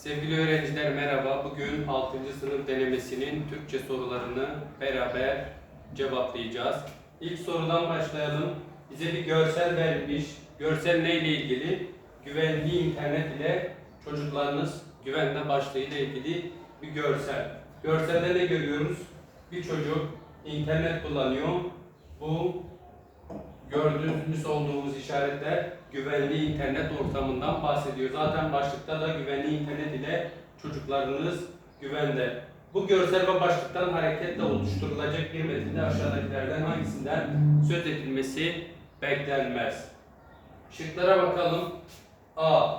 Sevgili öğrenciler merhaba. Bugün 6. sınıf denemesinin Türkçe sorularını beraber cevaplayacağız. İlk sorudan başlayalım. Bize bir görsel verilmiş. Görsel neyle ilgili? Güvenli internet ile çocuklarınız güvenle başlığı ile ilgili bir görsel. Görselde ne görüyoruz? Bir çocuk internet kullanıyor. Bu gördüğümüz olduğumuz işaretler güvenli internet ortamından bahsediyor. Zaten başlıkta da güvenli internet ile çocuklarınız güvende. Bu görsel ve başlıktan hareketle oluşturulacak bir metinde aşağıdakilerden hangisinden söz edilmesi beklenmez? Şıklara bakalım. A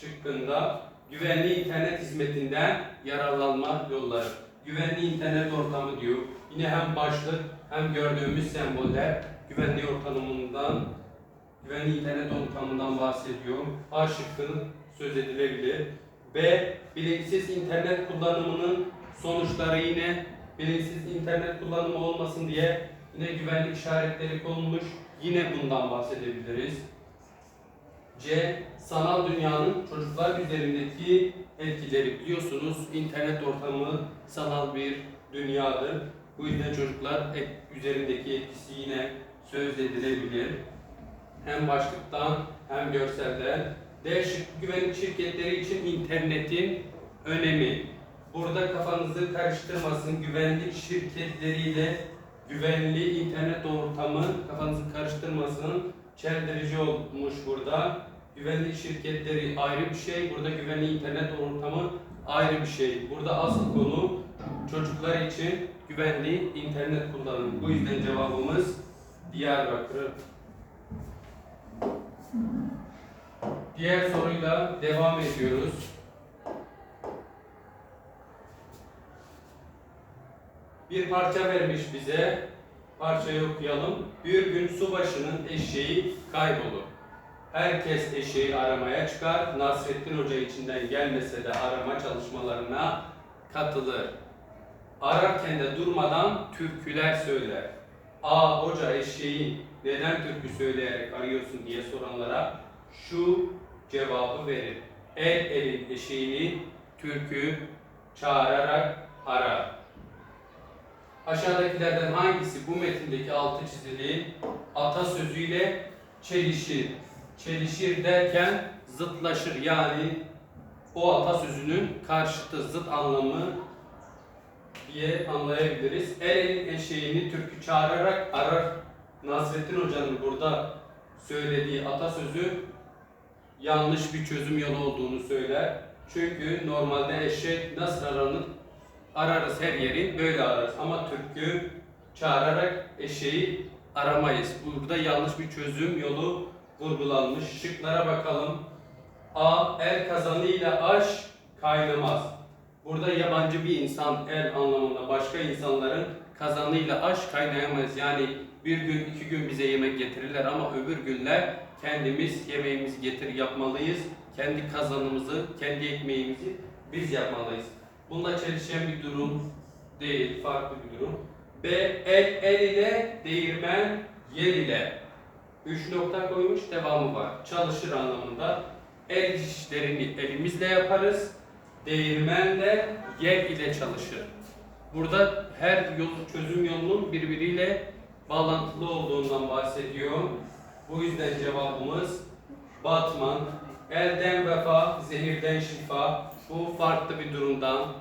şıkkında güvenli internet hizmetinden yararlanma yolları. Güvenli internet ortamı diyor. Yine hem başlık hem gördüğümüz semboller güvenli ortamından güvenli internet ortamından bahsediyor. A şıkkının söz edilebilir. B. Bilinçsiz internet kullanımının sonuçları yine bilinçsiz internet kullanımı olmasın diye yine güvenlik işaretleri konulmuş. Yine bundan bahsedebiliriz. C. Sanal dünyanın çocuklar üzerindeki etkileri biliyorsunuz internet ortamı sanal bir dünyadır. Bu yüzden çocuklar üzerindeki etkisi yine söz edilebilir. Hem başlıktan hem görselden. D güvenlik şirketleri için internetin önemi. Burada kafanızı karıştırmasın. Güvenlik şirketleriyle güvenli internet ortamı kafanızı karıştırmasın. Çeldirici olmuş burada. Güvenlik şirketleri ayrı bir şey. Burada güvenli internet ortamı ayrı bir şey. Burada asıl konu çocuklar için güvenli internet kullanımı. Bu yüzden cevabımız Diyarbakır. Diğer soruyla devam ediyoruz. Bir parça vermiş bize. Parçayı okuyalım. Bir gün subaşının eşeği kaybolur. Herkes eşeği aramaya çıkar. Nasrettin Hoca içinden gelmese de arama çalışmalarına katılır. Ararken de durmadan türküler söyler. A hoca eşeği neden türkü söyleyerek arıyorsun diye soranlara şu cevabı verir. El elin eşeğini türkü çağırarak arar. Aşağıdakilerden hangisi bu metindeki altı çizili atasözüyle çelişir? Çelişir derken zıtlaşır yani o atasözünün karşıtı zıt anlamı diye anlayabiliriz. El elin eşeğini türkü çağırarak arar. Nasrettin Hoca'nın burada söylediği atasözü yanlış bir çözüm yolu olduğunu söyler. Çünkü normalde eşek nasıl aranır? Ararız her yeri böyle ararız ama türkü çağırarak eşeği aramayız. Burada yanlış bir çözüm yolu vurgulanmış. Şıklara bakalım. A. El kazanıyla aş kaynamaz. Burada yabancı bir insan el anlamında başka insanların kazanıyla aş kaynayamaz. Yani bir gün iki gün bize yemek getirirler ama öbür günler kendimiz yemeğimizi getir yapmalıyız. Kendi kazanımızı, kendi ekmeğimizi biz yapmalıyız. Bununla çelişen bir durum değil, farklı bir durum. B. El, el ile değirmen yer ile. Üç nokta koymuş, devamı var. Çalışır anlamında. El işlerini elimizle yaparız. Değirmen de yer ile çalışır. Burada her yol, çözüm yolunun birbiriyle bağlantılı olduğundan bahsediyor. Bu yüzden cevabımız Batman. Elden vefa, zehirden şifa. Bu farklı bir durumdan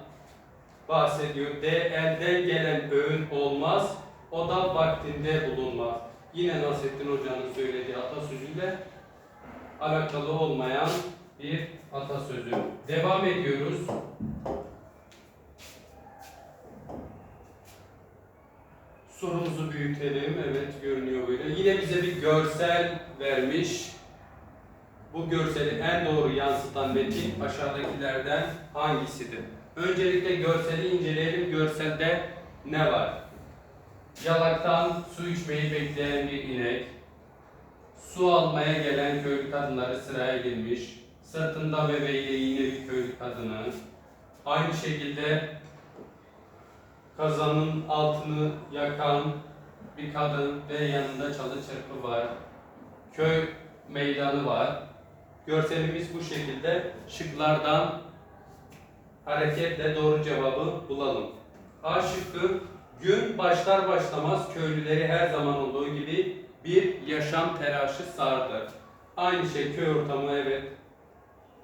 bahsediyor. De elden gelen öğün olmaz, o da vaktinde bulunmaz. Yine Nasrettin Hoca'nın söylediği atasözüyle alakalı olmayan bir atasözü. Devam ediyoruz. Sorumuzu büyütelim. Evet görünüyor böyle. Yine bize bir görsel vermiş. Bu görseli en doğru yansıtan metin aşağıdakilerden hangisidir? Öncelikle görseli inceleyelim. Görselde ne var? Yalaktan su içmeyi bekleyen bir inek, su almaya gelen köylü kadınları sıraya girmiş, sırtında bebeğiyle yine bir köylü kadını, aynı şekilde kazanın altını yakan bir kadın ve yanında çalı çırpı var. Köy meydanı var. Görselimiz bu şekilde. Şıklardan hareketle doğru cevabı bulalım. A şıkkı gün başlar başlamaz köylüleri her zaman olduğu gibi bir yaşam telaşı sardı. Aynı şey köy ortamı evet.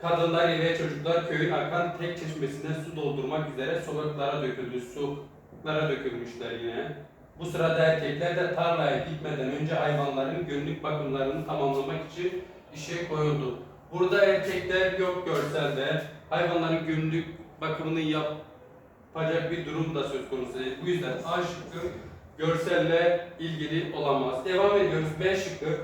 Kadınlar ve çocuklar köyün akan tek çeşmesinden su doldurmak üzere sokaklara döküldü. Sulara dökülmüşler yine. Bu sırada erkekler de tarlaya gitmeden önce hayvanların günlük bakımlarını tamamlamak için işe koyuldu. Burada erkekler yok görselde. Hayvanların günlük bakımını yapacak bir durum da söz konusu değil. Bu yüzden A şıkkı görselle ilgili olamaz. Devam ediyoruz. B şıkkı.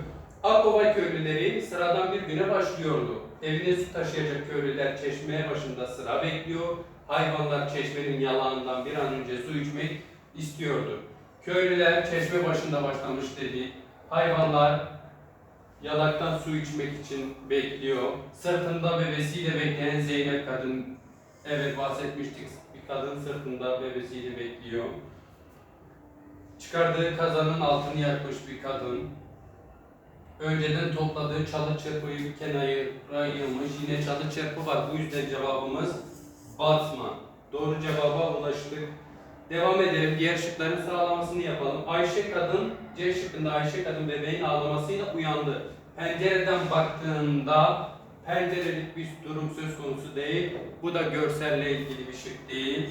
Akova köylüleri sıradan bir güne başlıyordu. Evine su taşıyacak köylüler çeşmeye başında sıra bekliyor. Hayvanlar çeşmenin yalağından bir an önce su içmek istiyordu. Köylüler çeşme başında başlamış dedi. Hayvanlar yalaktan su içmek için bekliyor. Sırtında bebesiyle bekleyen Zeynep kadın, evet bahsetmiştik bir kadın sırtında bebesiyle bekliyor. Çıkardığı kazanın altını yakmış bir kadın. Önceden topladığı çalı çırpıyı kenara yığmış. Yine çalı çırpı var. Bu yüzden cevabımız Batman. Doğru cevaba ulaştık. Devam edelim. Diğer şıkların sıralamasını yapalım. Ayşe kadın, C şıkkında Ayşe kadın bebeğin ağlamasıyla uyandı. Pencereden baktığında pencerelik bir durum söz konusu değil. Bu da görselle ilgili bir şık değil.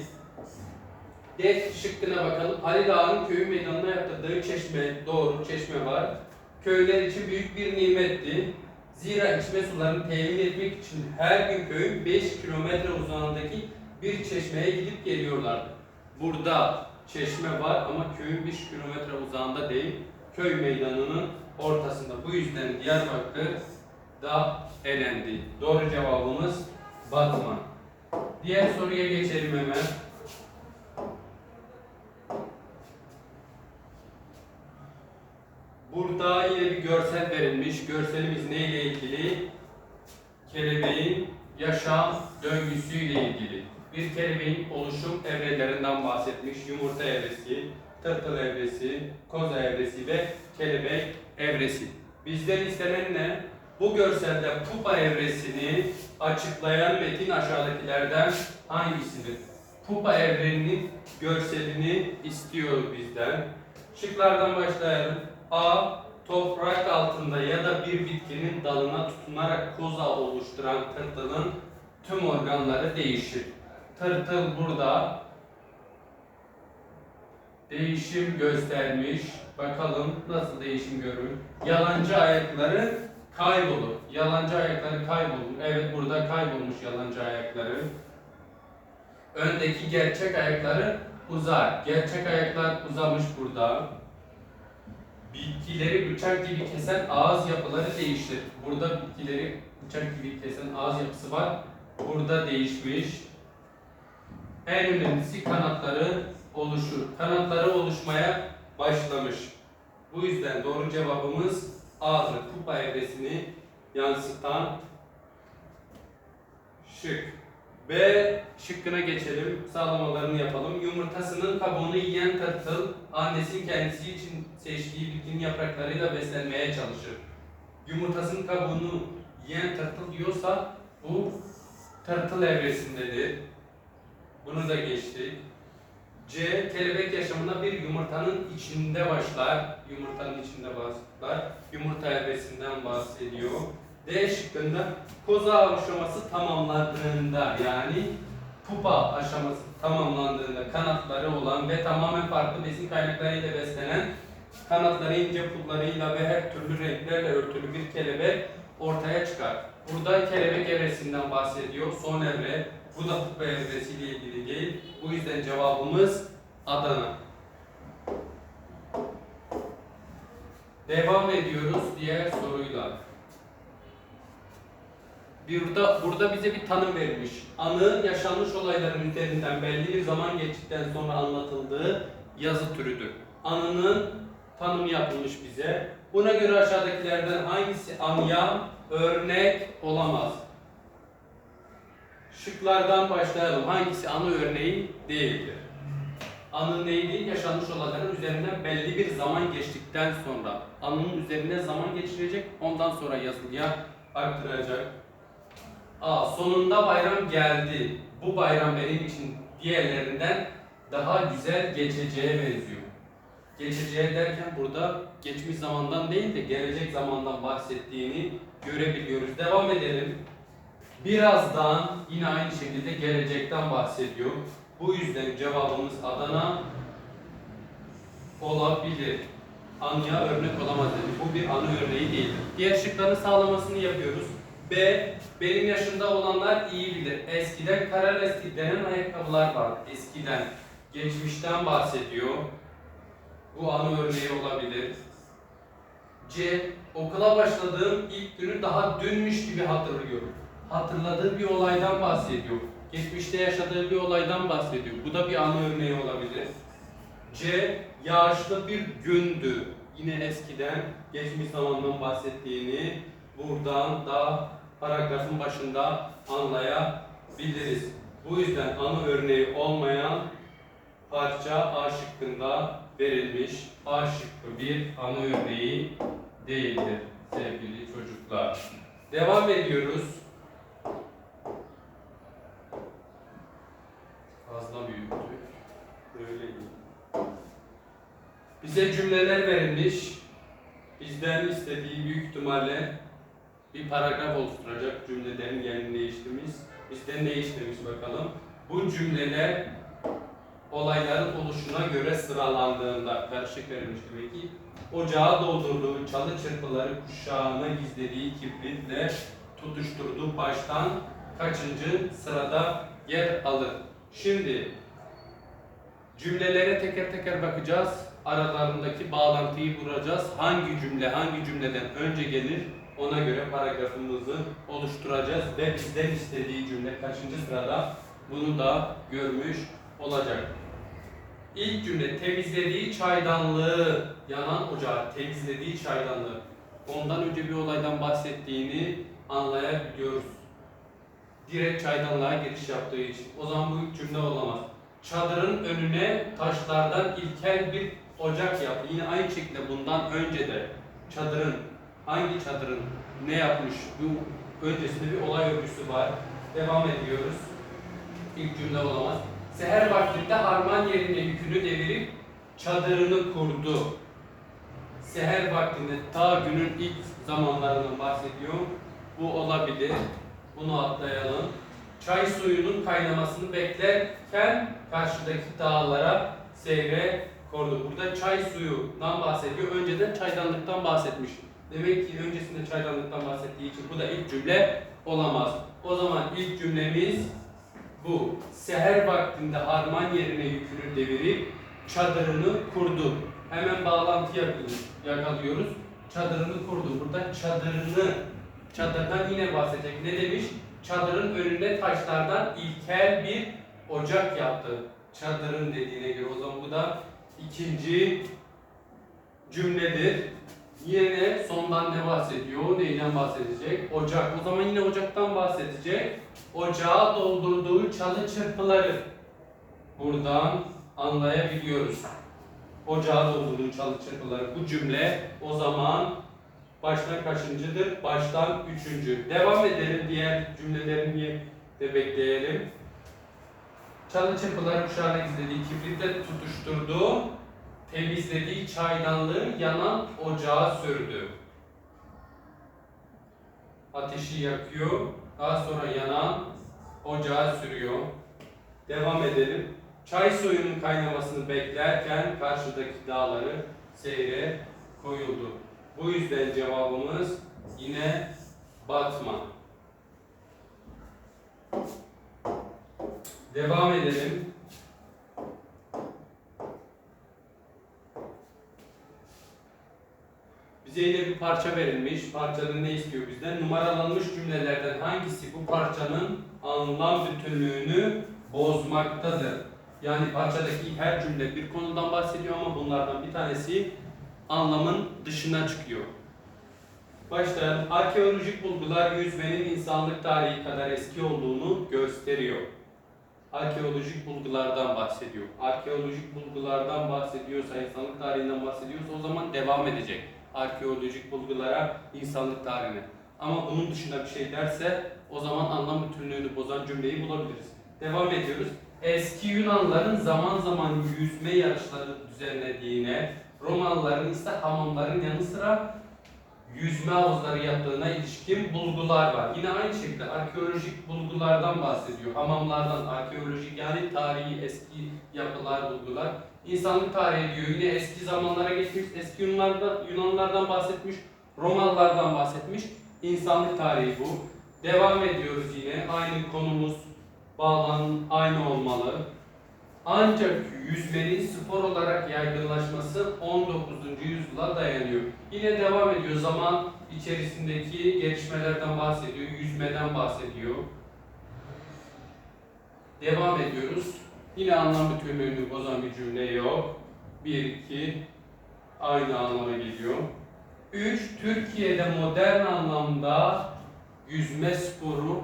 D şıkkına bakalım. Halil Ağa'nın köyü meydanına yaptırdığı çeşme, doğru çeşme var. Köyler için büyük bir nimetti. Zira içme sularını temin etmek için her gün köyün 5 kilometre uzağındaki bir çeşmeye gidip geliyorlardı. Burada çeşme var ama köyün 5 kilometre uzağında değil, köy meydanının ortasında. Bu yüzden Diyarbakır da elendi. Doğru cevabımız Batman. Diğer soruya geçelim hemen. Burada yine bir görsel verilmiş. Görselimiz neyle ilgili? Kelebeğin yaşam döngüsüyle ilgili. Bir kelebeğin oluşum evrelerinden bahsetmiş. Yumurta evresi, tırtıl evresi, koza evresi ve kelebek evresi. Bizden istenen ne? Bu görselde pupa evresini açıklayan metin aşağıdakilerden hangisidir? Pupa evreninin görselini istiyor bizden. Şıklardan başlayalım. A. Toprak altında ya da bir bitkinin dalına tutunarak koza oluşturan tırtılın tüm organları değişir. Tırtıl burada değişim göstermiş. Bakalım nasıl değişim görür. Yalancı ayakları kaybolur. Yalancı ayakları kaybolur. Evet burada kaybolmuş yalancı ayakları. Öndeki gerçek ayakları uzar. Gerçek ayaklar uzamış burada. Bitkileri bıçak gibi kesen ağız yapıları değişir. Burada bitkileri bıçak gibi kesen ağız yapısı var. Burada değişmiş. En önemlisi kanatları oluşur. Kanatları oluşmaya başlamış. Bu yüzden doğru cevabımız A'dır. Kupa evresini yansıtan şık. B şıkkına geçelim. Sağlamalarını yapalım. Yumurtasının kabuğunu yiyen tırtıl annesinin kendisi için seçtiği bitkinin yapraklarıyla beslenmeye çalışır. Yumurtasının kabuğunu yiyen tırtıl yiyorsa bu tırtıl evresindedir. Bunu da geçtik. C. Kelebek yaşamına bir yumurtanın içinde başlar. Yumurtanın içinde başlar. Yumurta evresinden bahsediyor. D şıkkında koza aşaması tamamlandığında yani pupa aşaması tamamlandığında kanatları olan ve tamamen farklı besin kaynaklarıyla beslenen kanatları ince pullarıyla ve her türlü renklerle örtülü bir kelebek ortaya çıkar. Burada kelebek evresinden bahsediyor. Son evre. Bu da pupa evresiyle ilgili değil. Bu yüzden cevabımız Adana. Devam ediyoruz diğer soruyla. Burada, burada bize bir tanım verilmiş. Anı yaşanmış olayların üzerinden belli bir zaman geçtikten sonra anlatıldığı yazı türüdür. Anının tanımı yapılmış bize. Buna göre aşağıdakilerden hangisi anıya örnek olamaz? Şıklardan başlayalım. Hangisi anı örneği değildir? Anı neydi? Yaşanmış olayların üzerinden belli bir zaman geçtikten sonra anının üzerine zaman geçirecek, ondan sonra yazılıya aktaracak. A. Sonunda bayram geldi. Bu bayram benim için diğerlerinden daha güzel geçeceğe benziyor. Geçeceğe derken burada geçmiş zamandan değil de gelecek zamandan bahsettiğini görebiliyoruz. Devam edelim. Birazdan yine aynı şekilde gelecekten bahsediyor. Bu yüzden cevabımız Adana olabilir. Anıya örnek olamaz dedi. Bu bir anı örneği değildir. Diğer şıkların sağlamasını yapıyoruz. B. Benim yaşımda olanlar iyi bilir. Eskiden kara lastik denen ayakkabılar vardı. Eskiden, geçmişten bahsediyor. Bu anı örneği olabilir. C. Okula başladığım ilk günü daha dünmüş gibi hatırlıyorum. Hatırladığı bir olaydan bahsediyor. Geçmişte yaşadığı bir olaydan bahsediyor. Bu da bir anı örneği olabilir. C. Yağışlı bir gündü. Yine eskiden geçmiş zamandan bahsettiğini buradan da paragrafın başında anlayabiliriz. Bu yüzden anı örneği olmayan parça A şıkkında verilmiş. A şıkkı bir anı örneği değildir sevgili çocuklar. Devam ediyoruz. Fazla büyüktü. Böyle değil. Bize cümleler verilmiş. Bizden istediği büyük ihtimalle bir paragraf oluşturacak cümlelerin yerini değiştirmiş. Bizden ne istemiş bakalım. Bu cümleler olayların oluşuna göre sıralandığında karışık verilmiş demek ki ocağa doldurduğu çalı çırpıları kuşağına gizlediği kibritle tutuşturduğu baştan kaçıncı sırada yer alır. Şimdi cümlelere teker teker bakacağız. Aralarındaki bağlantıyı kuracağız. Hangi cümle hangi cümleden önce gelir ona göre paragrafımızı oluşturacağız ve bizden istediği cümle kaçıncı sırada bunu da görmüş olacak. İlk cümle temizlediği çaydanlığı, yanan ocağı temizlediği çaydanlığı. Ondan önce bir olaydan bahsettiğini anlayabiliyoruz. Direkt çaydanlığa giriş yaptığı için. O zaman bu cümle olamaz. Çadırın önüne taşlardan ilkel bir ocak yaptı. Yine aynı şekilde bundan önce de çadırın, hangi çadırın ne yapmış, bu öncesinde bir olay örgüsü var. Devam ediyoruz. İlk cümle olamaz. Seher vaktinde harman yerine yükünü devirip çadırını kurdu. Seher vaktinde ta günün ilk zamanlarından bahsediyor. Bu olabilir. Bunu atlayalım. Çay suyunun kaynamasını beklerken karşıdaki dağlara seyre kordu. Burada çay suyundan bahsediyor. Önceden çaydanlıktan bahsetmiş. Demek ki öncesinde çaydanlıktan bahsettiği için bu da ilk cümle olamaz. O zaman ilk cümlemiz bu. Seher vaktinde harman yerine yükünü devirip çadırını kurdu. Hemen bağlantı yapıyoruz, yakalıyoruz. Çadırını kurdu. Burada çadırını, çadırdan yine bahsedecek. Ne demiş? Çadırın önünde taşlardan ilkel bir ocak yaptı. Çadırın dediğine göre. O zaman bu da ikinci cümledir. Yine sondan ne bahsediyor? Neyden bahsedecek? Ocak. O zaman yine ocaktan bahsedecek. Ocağa doldurduğu çalı çırpıları buradan anlayabiliyoruz. Ocağa doldurduğu çalı çırpıları. Bu cümle o zaman baştan kaçıncıdır? Baştan üçüncü. Devam edelim. Diğer cümlelerini de bekleyelim. Çalı çırpıları kuşağına gizlediği kibritle tutuşturdu. Temizlediği çaydanlığı yanan ocağa sürdü. Ateşi yakıyor. Daha sonra yanan ocağa sürüyor. Devam edelim. Çay suyunun kaynamasını beklerken karşıdaki dağları seyre koyuldu. Bu yüzden cevabımız yine Batman. Devam edelim. Bize bir parça verilmiş. Parçanın ne istiyor bizden? Numaralanmış cümlelerden hangisi bu parçanın anlam bütünlüğünü bozmaktadır? Yani parçadaki her cümle bir konudan bahsediyor ama bunlardan bir tanesi anlamın dışına çıkıyor. Başlayalım. Arkeolojik bulgular yüzmenin insanlık tarihi kadar eski olduğunu gösteriyor. Arkeolojik bulgulardan bahsediyor. Arkeolojik bulgulardan bahsediyorsa, insanlık tarihinden bahsediyorsa o zaman devam edecek. Arkeolojik bulgulara, insanlık tarihine. Ama bunun dışında bir şey derse o zaman anlam bütünlüğünü bozan cümleyi bulabiliriz. Devam ediyoruz. Eski Yunanların zaman zaman yüzme yarışları düzenlediğine, Romalıların ise hamamların yanı sıra yüzme havuzları yaptığına ilişkin bulgular var. Yine aynı şekilde arkeolojik bulgulardan bahsediyor. Hamamlardan, arkeolojik yani tarihi eski yapılar, bulgular. İnsanlık tarihi diyor. Yine eski zamanlara geçmiş, eski Yunanlardan, Yunanlardan bahsetmiş, Romalılardan bahsetmiş. İnsanlık tarihi bu. Devam ediyoruz yine. Aynı konumuz bağlan aynı olmalı. Ancak yüzmenin spor olarak yaygınlaşması 19. yüzyıla dayanıyor. Yine devam ediyor. Zaman içerisindeki gelişmelerden bahsediyor, yüzmeden bahsediyor. Devam ediyoruz. Yine anlam bütünlüğünü bozan bir cümle yok. 1 2 aynı anlama geliyor. 3 Türkiye'de modern anlamda yüzme sporu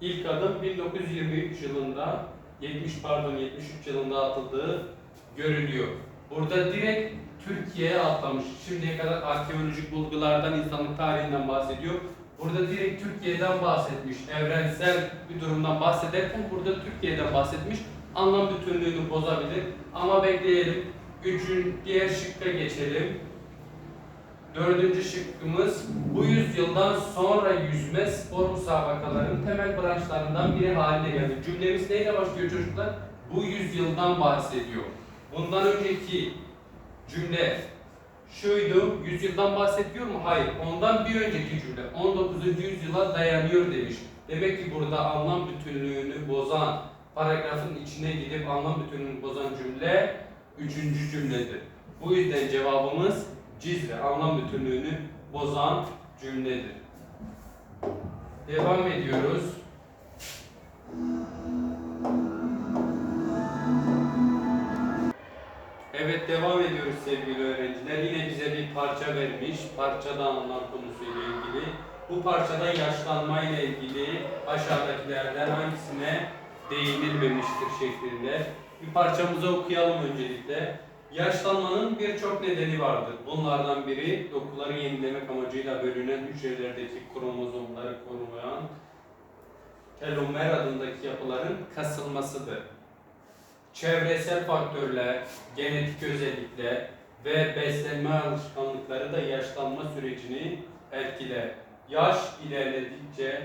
ilk adım 1923 yılında 70 pardon 73 yılında atıldığı görülüyor. Burada direkt Türkiye'ye atlamış. Şimdiye kadar arkeolojik bulgulardan, insanlık tarihinden bahsediyor. Burada direkt Türkiye'den bahsetmiş. Evrensel bir durumdan bahsederken burada Türkiye'den bahsetmiş. Anlam bütünlüğünü bozabilir. Ama bekleyelim. Üçün diğer şıkka geçelim. Dördüncü şıkkımız bu yüzyıldan sonra yüzme spor müsabakalarının temel branşlarından biri haline geldi. Cümlemiz neyle başlıyor çocuklar? Bu yüzyıldan bahsediyor. Bundan önceki cümle şuydu, yüzyıldan bahsediyor mu? Hayır. Ondan bir önceki cümle 19. yüzyıla dayanıyor demiş. Demek ki burada anlam bütünlüğünü bozan, paragrafın içine gidip anlam bütünlüğünü bozan cümle üçüncü cümledir. Bu yüzden cevabımız Cizre, anlam bütünlüğünü bozan cümledir. Devam ediyoruz. Evet devam ediyoruz sevgili öğrenciler. Yine bize bir parça vermiş. Parçada anlam konusuyla ilgili. Bu parçada yaşlanma ile ilgili aşağıdakilerden hangisine değinilmemiştir şeklinde. Bir parçamızı okuyalım öncelikle. Yaşlanmanın birçok nedeni vardır. Bunlardan biri dokuları yenilemek amacıyla bölünen hücrelerdeki kromozomları koruyan telomer adındaki yapıların kasılmasıdır. Çevresel faktörler, genetik özellikler ve beslenme alışkanlıkları da yaşlanma sürecini etkiler. Yaş ilerledikçe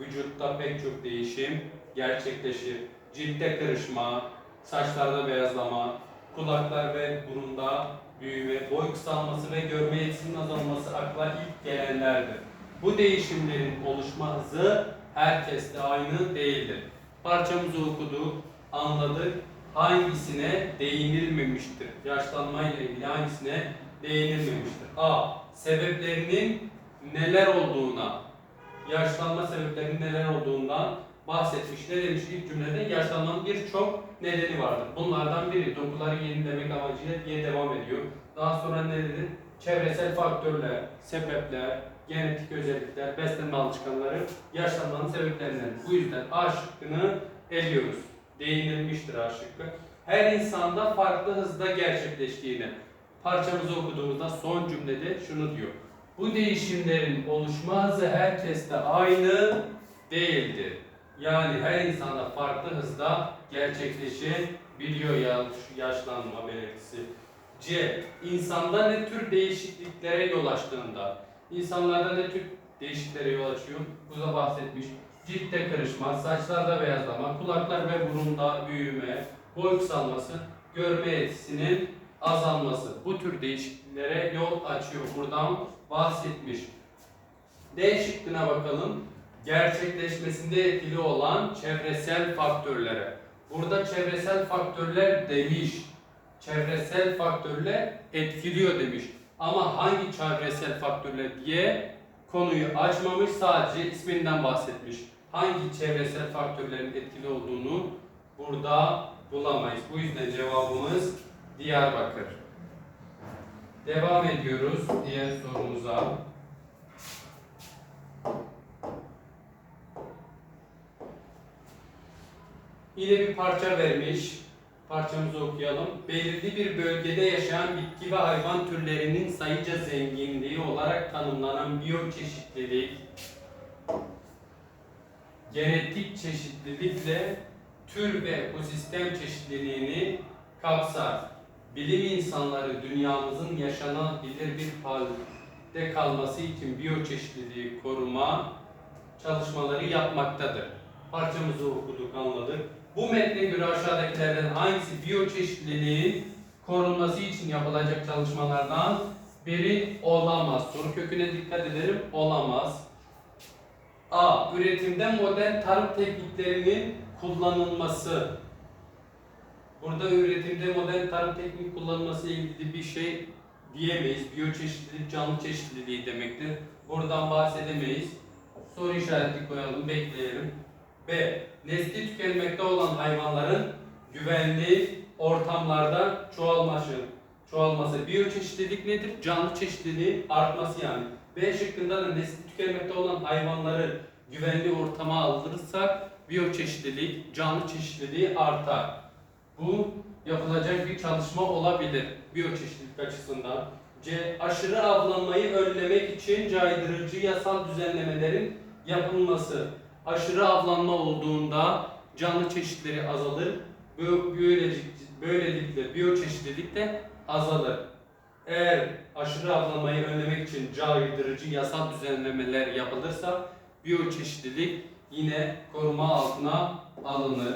vücutta pek çok değişim gerçekleşir. Ciltte kırışma, saçlarda beyazlama, kulaklar ve burunda büyüme, boy kısalması ve görme yetisinin azalması akla ilk gelenlerdir. Bu değişimlerin oluşma hızı herkeste aynı değildir. Parçamızı okuduk, anladık. Hangisine değinilmemiştir? Yaşlanma ile ilgili hangisine değinilmemiştir? A. Sebeplerinin neler olduğuna, yaşlanma sebeplerinin neler olduğundan bahsetmiş. Ne demiş ilk cümlede? Yaşlanmanın birçok nedeni vardır. Bunlardan biri dokuları yenilemek amacıyla diye devam ediyor. Daha sonra ne dedi? Çevresel faktörler, sebepler, genetik özellikler, beslenme alışkanları yaşlanmanın sebeplerinden. Bu yüzden A şıkkını eliyoruz. Değinilmiştir A şıkkı. Her insanda farklı hızda gerçekleştiğini parçamızı okuduğumuzda son cümlede şunu diyor. Bu değişimlerin oluşma hızı herkeste aynı değildir. Yani her insanda farklı hızda gerçekleşebiliyor ya- yaşlanma belirtisi. C. İnsanda ne tür değişikliklere yol açtığında. İnsanlarda ne tür değişikliklere yol açıyor? Bu da bahsetmiş. Ciltte kırışma, saçlarda beyazlama, kulaklar ve burunda büyüme, boy kısalması, görme yetisinin azalması. Bu tür değişikliklere yol açıyor. Buradan bahsetmiş. D şıkkına bakalım. Gerçekleşmesinde etkili olan çevresel faktörlere. Burada çevresel faktörler demiş. Çevresel faktörler etkiliyor demiş. Ama hangi çevresel faktörler diye konuyu açmamış sadece isminden bahsetmiş. Hangi çevresel faktörlerin etkili olduğunu burada bulamayız. Bu yüzden cevabımız Diyarbakır. Devam ediyoruz diğer sorumuza. Yine bir parça vermiş. Parçamızı okuyalım. Belirli bir bölgede yaşayan bitki ve hayvan türlerinin sayıca zenginliği olarak tanımlanan biyoçeşitlilik genetik çeşitlilikle tür ve ekosistem çeşitliliğini kapsar. Bilim insanları dünyamızın yaşanabilir bir halde kalması için biyoçeşitliliği koruma çalışmaları yapmaktadır. Parçamızı okuduk, anladık. Bu metne göre aşağıdakilerden hangisi biyoçeşitliliğin korunması için yapılacak çalışmalardan biri olamaz? Soru köküne dikkat edelim. Olamaz. A. Üretimde modern tarım tekniklerinin kullanılması. Burada üretimde modern tarım teknik kullanılması ile ilgili bir şey diyemeyiz. Biyoçeşitlilik, canlı çeşitliliği demektir. Buradan bahsedemeyiz. Soru işareti koyalım, bekleyelim. B. Nesli tükenmekte olan hayvanların güvenli ortamlarda çoğalması. Çoğalması. Biyoçeşitlilik nedir? Canlı çeşitliliği artması yani. B şıkkında da nesli tükenmekte olan hayvanları güvenli ortama alırsak biyoçeşitlilik, canlı çeşitliliği artar. Bu yapılacak bir çalışma olabilir biyoçeşitlilik açısından. C. Aşırı avlanmayı önlemek için caydırıcı yasal düzenlemelerin yapılması. Aşırı avlanma olduğunda canlı çeşitleri azalır. Böylelikle biyoçeşitlilik de azalır. Eğer aşırı avlanmayı önlemek için caydırıcı yasal düzenlemeler yapılırsa biyoçeşitlilik yine koruma altına alınır.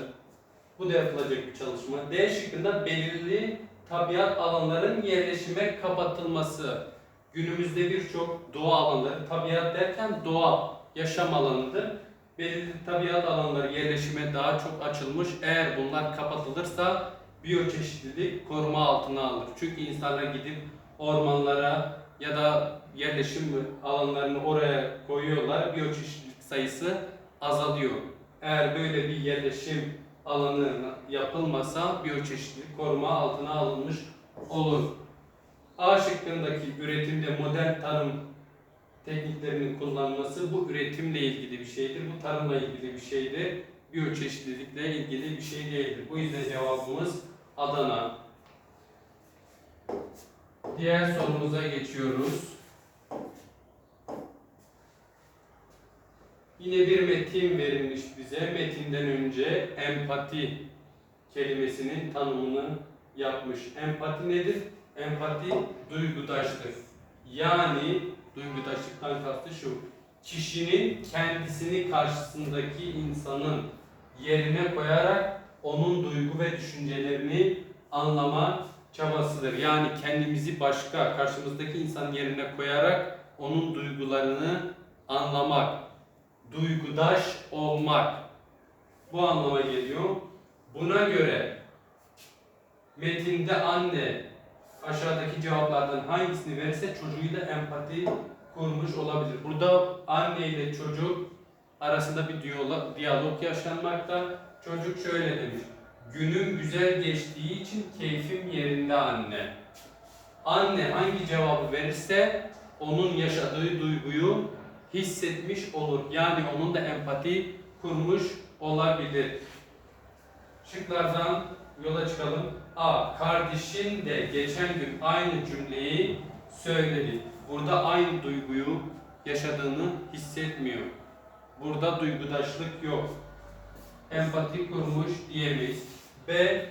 Bu da yapılacak bir çalışma. D şıkkında belirli tabiat alanların yerleşime kapatılması. Günümüzde birçok doğa alanları, tabiat derken doğa, yaşam alanıdır. Belirli tabiat alanları yerleşime daha çok açılmış. Eğer bunlar kapatılırsa biyoçeşitlilik koruma altına alınır. Çünkü insanlar gidip ormanlara ya da yerleşim alanlarını oraya koyuyorlar. Biyoçeşitlilik sayısı azalıyor. Eğer böyle bir yerleşim alanı yapılmasa biyoçeşitlilik koruma altına alınmış olur. A şıkkındaki üretimde modern tarım tekniklerinin kullanılması bu üretimle ilgili bir şeydir. Bu tarımla ilgili bir şeydir. Biyoçeşitlilikle ilgili bir şey değildir. Bu yüzden cevabımız Adana. Diğer sorumuza geçiyoruz. Yine bir metin verilmiş bize. Metinden önce empati kelimesinin tanımını yapmış. Empati nedir? Empati duygudaştır. Yani duygudaşlıktan kastı şu. Kişinin kendisini karşısındaki insanın yerine koyarak onun duygu ve düşüncelerini anlama çabasıdır. Yani kendimizi başka, karşımızdaki insanın yerine koyarak onun duygularını anlamak, duygudaş olmak bu anlama geliyor. Buna göre metinde anne aşağıdaki cevaplardan hangisini verirse çocuğuyla empati kurmuş olabilir. Burada anne ile çocuk arasında bir diyalog, diyalog yaşanmakta. Çocuk şöyle demiş. Günüm güzel geçtiği için keyfim yerinde anne. Anne hangi cevabı verirse onun yaşadığı duyguyu hissetmiş olur. Yani onun da empati kurmuş olabilir. Şıklardan yola çıkalım. A. Kardeşin de geçen gün aynı cümleyi söyledi. Burada aynı duyguyu yaşadığını hissetmiyor. Burada duygudaşlık yok. Empati kurmuş diyemeyiz. B.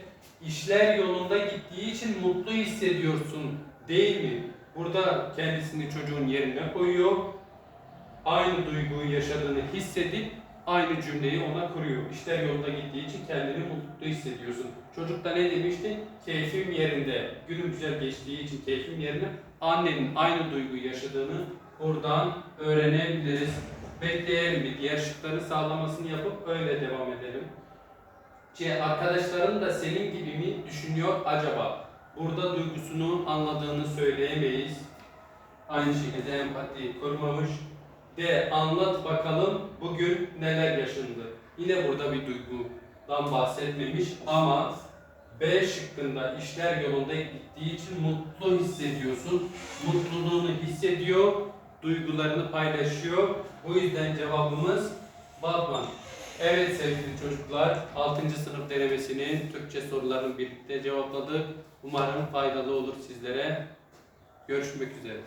İşler yolunda gittiği için mutlu hissediyorsun değil mi? Burada kendisini çocuğun yerine koyuyor. Aynı duyguyu yaşadığını hissedip aynı cümleyi ona kuruyor. İşler yolunda gittiği için kendini mutlu hissediyorsun. Çocuk da ne demişti? Keyfim yerinde. Günüm güzel geçtiği için keyfim yerinde. Annenin aynı duyguyu yaşadığını buradan öğrenebiliriz. Bekleyelim bir diğer şıkları sağlamasını yapıp öyle devam edelim. C. Arkadaşların da senin gibi mi düşünüyor acaba? Burada duygusunu anladığını söyleyemeyiz. Aynı şekilde empati kurmamış. D. Anlat bakalım bugün neler yaşandı. Yine burada bir duygudan bahsetmemiş ama B şıkkında işler yolunda gittiği için mutlu hissediyorsun. Mutluluğunu hissediyor, duygularını paylaşıyor. Bu yüzden cevabımız Batman. Evet sevgili çocuklar, 6. sınıf denemesinin Türkçe sorularını birlikte cevapladık. Umarım faydalı olur sizlere. Görüşmek üzere.